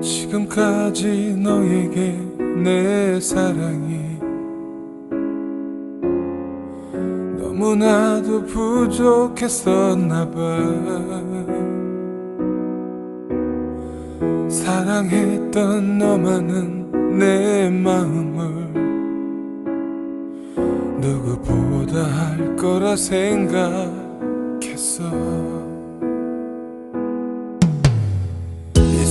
지금까지 너에게 내 사랑이 너무나도 부족했었나봐. 사랑했던 너만은 내 마음을 누구보다 할 거라 생각했어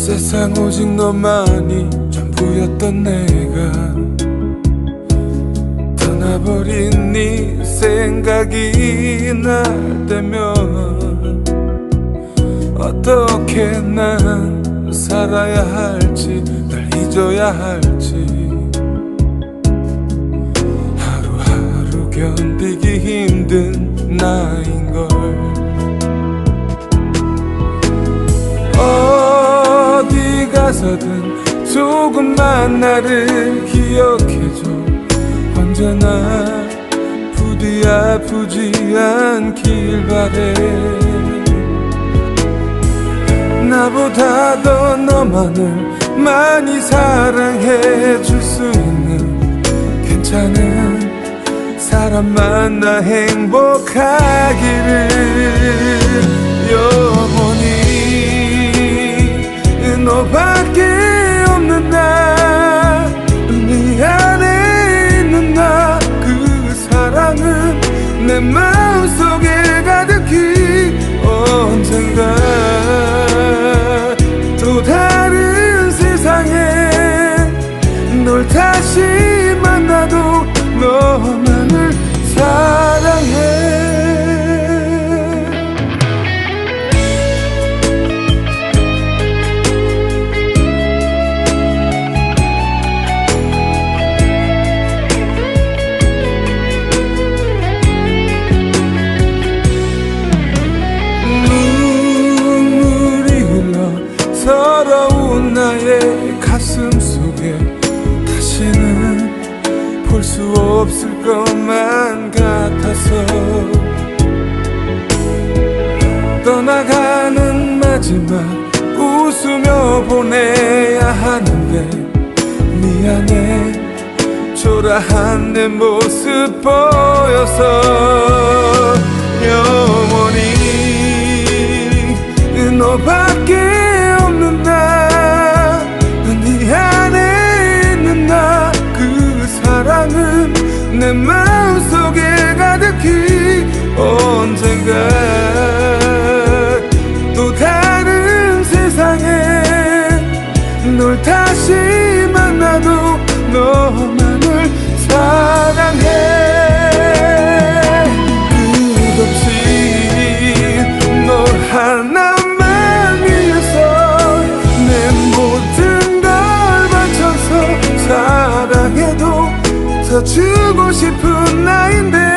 세상 오직 너만이 전부였던 내가 떠나버린 네 생각이 날 때면 어떻게 난 살아야 할지 날 잊어야 할지. 하루하루 견디기 힘든 나인 가서든 조금만 나를 기억해줘. 언제나 부디 아프지 않길 바래. 나보다 더 너만을 많이 사랑해 줄 수 있는 괜찮은 사람 만나 행복하기를. 영원 내 마음속에 가득히 언젠가 가슴 속에 다시는 볼 수 없을 것만 같아서 떠나가는 마지막 웃으며 보내야 하는데 미안해. 초라한 내 모습 보여서 영원히 너밖에 내 마음속에 가득히 언젠가 더 주고 싶은 나인데.